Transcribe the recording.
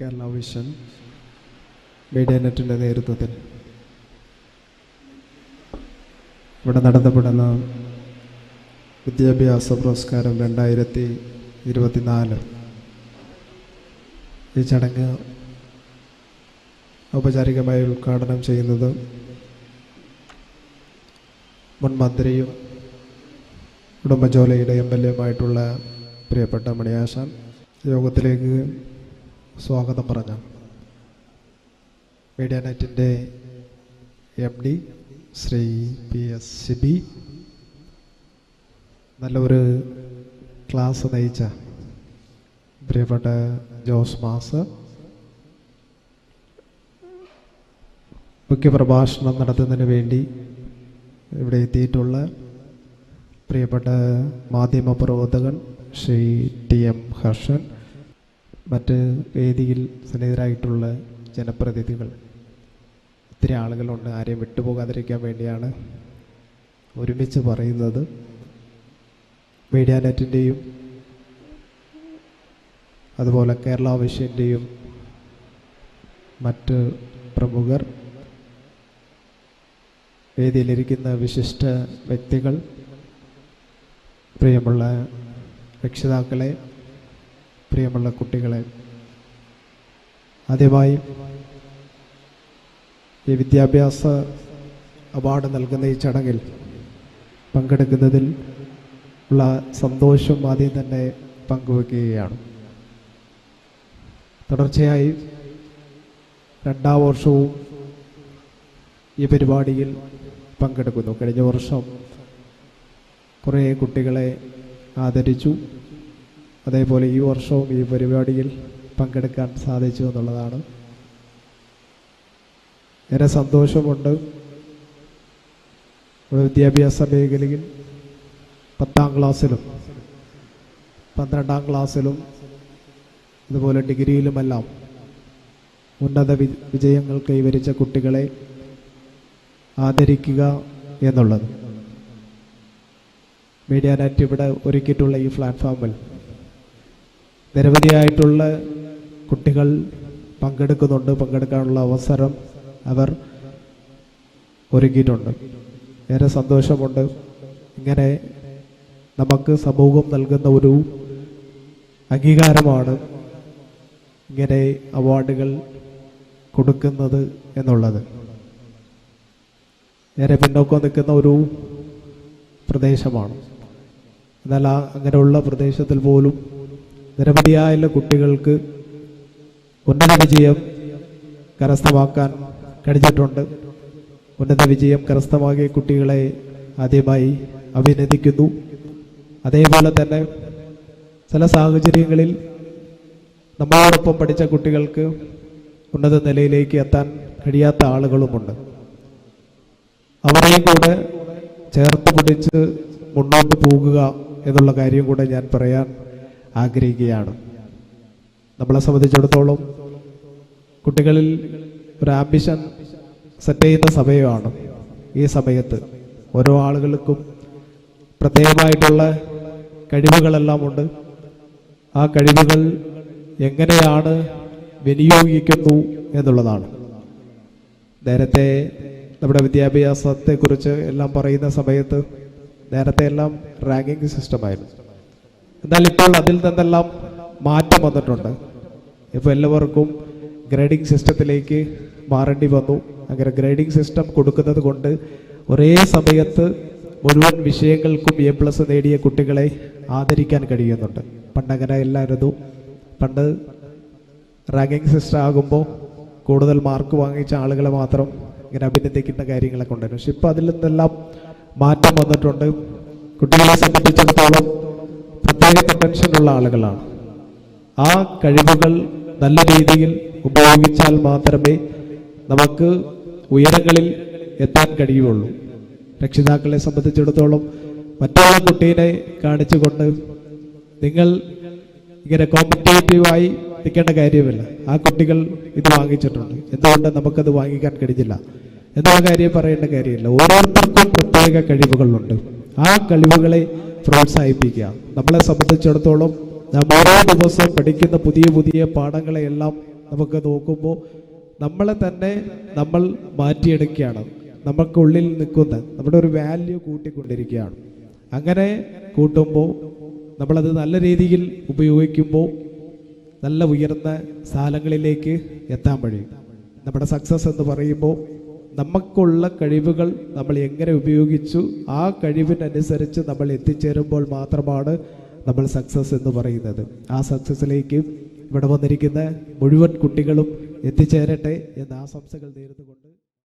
Kerala vision media നെറ്റിന്റെ നേതൃത്വത്തിൽ ഇവിടെ നടത്തപ്പെടുന്ന വിദ്യാഭ്യാസ പുരസ്കാരം രണ്ടായിരത്തി ഇരുപത്തിനാല്. ഈ ചടങ്ങ് ഔപചാരികമായി ഉദ്ഘാടനം ചെയ്യുന്നത് മുൻ മന്ത്രിയും ഉടുമ്പൻചോലയുടെ എം എൽ എമായിട്ടുള്ള പ്രിയപ്പെട്ട മണിയാശാൻ. യോഗത്തിലേക്ക് സ്വാഗതം പറഞ്ഞു മീഡിയ നെറ്റിന്റെ M D Shri P S Sibi. നല്ലൊരു ക്ലാസ് നയിച്ച പ്രിയപ്പെട്ട ജോസ് മാസ്. മുഖ്യപ്രഭാഷണം നടത്തുന്നതിന് വേണ്ടി ഇവിടെ എത്തിയിട്ടുള്ള പ്രിയപ്പെട്ട മാധ്യമ പ്രവർത്തകൻ ശ്രീ ടി എം ഹർഷൻ. മറ്റ് വേദിയിൽ സന്നിഹിതരായിട്ടുള്ള ജനപ്രതിനിധികൾ ഒത്തിരി ആളുകളുണ്ട്. ആരെയും വിട്ടുപോകാതിരിക്കാൻ വേണ്ടിയാണ് ഒരുമിച്ച് പറയുന്നത്. മീഡിയ നെറ്റിന്റെയും അതുപോലെ കേരള വിഷയന്റെയും മറ്റ് പ്രമുഖർ വേദിയിലിരിക്കുന്ന വിശിഷ്ട വ്യക്തികൾ പ്രിയമുള്ള രക്ഷിതാക്കളെ പ്രിയമുള്ള കുട്ടികളെ ആദ്യമായി ഈ വിദ്യാഭ്യാസ അവാർഡ് നൽകുന്ന ഈ ചടങ്ങിൽ പങ്കെടുക്കുന്നതിൽ ഉള്ള സന്തോഷം ആദ്യം തന്നെ പങ്കുവെക്കുകയാണ്. തുടർച്ചയായി രണ്ടാം വർഷവും ഈ പരിപാടിയിൽ പങ്കെടുക്കുന്നു. കഴിഞ്ഞ വർഷം കുറേ കുട്ടികളെ ആദരിച്ചു. അതേപോലെ ഈ വർഷവും ഈ പരിപാടിയിൽ പങ്കെടുക്കാൻ സാധിച്ചു എന്നുള്ളതാണ്. ഏറെ സന്തോഷമുണ്ട്. നമ്മുടെ വിദ്യാഭ്യാസ മേഖലയിൽ പത്താം ക്ലാസ്സിലും പന്ത്രണ്ടാം ക്ലാസ്സിലും അതുപോലെ ഡിഗ്രിയിലുമെല്ലാം ഉന്നത വിജയങ്ങൾ കൈവരിച്ച കുട്ടികളെ ആദരിക്കുക എന്നുള്ളത്. മീഡിയ നെറ്റ് ഇവിടെ ഒരുക്കിയിട്ടുള്ള ഈ പ്ലാറ്റ്ഫോമിൽ നിരവധിയായിട്ടുള്ള കുട്ടികൾ പങ്കെടുക്കുന്നുണ്ട് പങ്കെടുക്കാനുള്ള അവസരം അവർ ഒരുക്കിയിട്ടുണ്ട്. ഏറെ സന്തോഷമുണ്ട്. ഇങ്ങനെ നമുക്ക് സമൂഹം നൽകുന്ന ഒരു അംഗീകാരമാണ് ഇങ്ങനെ അവാർഡുകൾ കൊടുക്കുന്നത് എന്നുള്ളത്. ഏറെ പിന്നോക്കം നിൽക്കുന്ന ഒരു പ്രദേശമാണ്. എന്നാൽ ആ അങ്ങനെയുള്ള പ്രദേശത്തിൽ പോലും നിരവധിയായ കുട്ടികൾക്ക് ഉന്നത വിജയം കരസ്ഥമാക്കാൻ കഴിഞ്ഞിട്ടുണ്ട്. ഉന്നത വിജയം കരസ്ഥമാക്കിയ കുട്ടികളെ ആദ്യമായി അഭിനന്ദിക്കുന്നു. അതേപോലെ തന്നെ ചില സാഹചര്യങ്ങളിൽ നമ്മളോടൊപ്പം പഠിച്ച കുട്ടികൾക്ക് ഉന്നത നിലയിലേക്ക് എത്താൻ കഴിയാത്ത ആളുകളുമുണ്ട്. അവരെയും കൂടെ ചേർത്ത് പിടിച്ച് മുന്നോട്ട് പോകുക എന്നുള്ള കാര്യം കൂടെ ഞാൻ പറയാൻ ആഗ്രഹിക്കുകയാണ്. നമ്മളെ സംബന്ധിച്ചിടത്തോളം കുട്ടികളിൽ ഒരു ആംബിഷൻ സെറ്റ് ചെയ്യുന്ന സമയമാണ് ഈ സമയത്ത്. ഓരോ ആളുകൾക്കും പ്രത്യേകമായിട്ടുള്ള കഴിവുകളെല്ലാം ഉണ്ട്. ആ കഴിവുകൾ എങ്ങനെയാണ് വിനിയോഗിക്കുന്നു എന്നുള്ളതാണ്. നേരത്തെ നമ്മുടെ വിദ്യാഭ്യാസത്തെക്കുറിച്ച് എല്ലാം പറയുന്ന സമയത്ത് നേരത്തെ എല്ലാം റാങ്കിങ് സിസ്റ്റമായിരുന്നു എന്നാൽ ഇപ്പോൾ അതിൽ നിന്നെല്ലാം മാറ്റം വന്നിട്ടുണ്ട്. ഇപ്പോൾ എല്ലാവർക്കും ഗ്രേഡിംഗ് സിസ്റ്റത്തിലേക്ക് മാറേണ്ടി വന്നു. അങ്ങനെ ഗ്രേഡിംഗ് സിസ്റ്റം കൊടുക്കുന്നത് കൊണ്ട് ഒരേ സമയത്ത് മുഴുവൻ വിഷയങ്ങൾക്കും എ പ്ലസ് നേടിയ കുട്ടികളെ ആദരിക്കാൻ കഴിയുന്നുണ്ട്. പണ്ടങ്ങനെ എല്ലായിരുന്നു പണ്ട് റാങ്കിങ് സിസ്റ്റം ആകുമ്പോൾ കൂടുതൽ മാർക്ക് വാങ്ങിച്ച ആളുകളെ മാത്രം ഇങ്ങനെ അഭിനന്ദിക്കുന്ന കാര്യങ്ങളൊക്കെ ഉണ്ടായിരുന്നു. പക്ഷെ ഇപ്പോൾ അതിൽ നിന്നെല്ലാം മാറ്റം വന്നിട്ടുണ്ട്. കുട്ടികളെ സംബന്ധിച്ചിടത്തോളം പ്രത്യേക പൊട്ടൻഷ്യലുള്ള ആളുകളാണ്. ആ കഴിവുകൾ നല്ല രീതിയിൽ ഉപയോഗിച്ചാൽ മാത്രമേ നമുക്ക് ഉയരങ്ങളിൽ എത്താൻ കഴിയുള്ളൂ. രക്ഷിതാക്കളെ സംബന്ധിച്ചിടത്തോളം മറ്റുള്ള കുട്ടീനെ കാണിച്ചുകൊണ്ട് നിങ്ങൾ ഇങ്ങനെ കോമ്പറ്റേറ്റീവായി നിൽക്കേണ്ട കാര്യമില്ല. ആ കുട്ടികൾ ഇത് വാങ്ങിച്ചിട്ടുണ്ട്. എന്തുകൊണ്ട് നമുക്കത് വാങ്ങിക്കാൻ കഴിഞ്ഞില്ല? എന്നുള്ള കാര്യം പറയേണ്ട കാര്യമില്ല. ഓരോരുത്തർക്കും പ്രത്യേക കഴിവുകളുണ്ട്. ആ കഴിവുകളെ പ്രോത്സാഹിപ്പിക്കുക. നമ്മളെ സംബന്ധിച്ചിടത്തോളം നാം ഓരോ ദിവസവും പഠിക്കുന്ന പുതിയ പുതിയ പാഠങ്ങളെയെല്ലാം നമുക്ക് നോക്കുമ്പോൾ നമ്മളെ തന്നെ നമ്മൾ മാറ്റിയെടുക്കുകയാണ്. നമുക്കുള്ളിൽ നിൽക്കുന്ന നമ്മുടെ ഒരു വാല്യൂ കൂട്ടിക്കൊണ്ടിരിക്കുകയാണ്. അങ്ങനെ കൂട്ടുമ്പോൾ നമ്മളത് നല്ല രീതിയിൽ ഉപയോഗിക്കുമ്പോൾ നല്ല ഉയർന്ന സ്ഥലങ്ങളിലേക്ക് എത്താൻ കഴിയും. നമ്മുടെ സക്സസ് എന്ന് പറയുമ്പോൾ നമുക്കുള്ള കഴിവുകൾ നമ്മൾ എങ്ങനെ ഉപയോഗിച്ചു ആ കഴിവിനനുസരിച്ച് നമ്മൾ എത്തിച്ചേരുമ്പോൾ മാത്രമാണ് നമ്മൾ സക്സസ് എന്ന് പറയുന്നത്. ആ സക്സസ്സിലേക്ക് ഇവിടെ വന്നിരിക്കുന്ന മുഴുവൻ കുട്ടികളും എത്തിച്ചേരട്ടെ എന്ന് ആശംസകൾ നേർന്നുകൊണ്ട്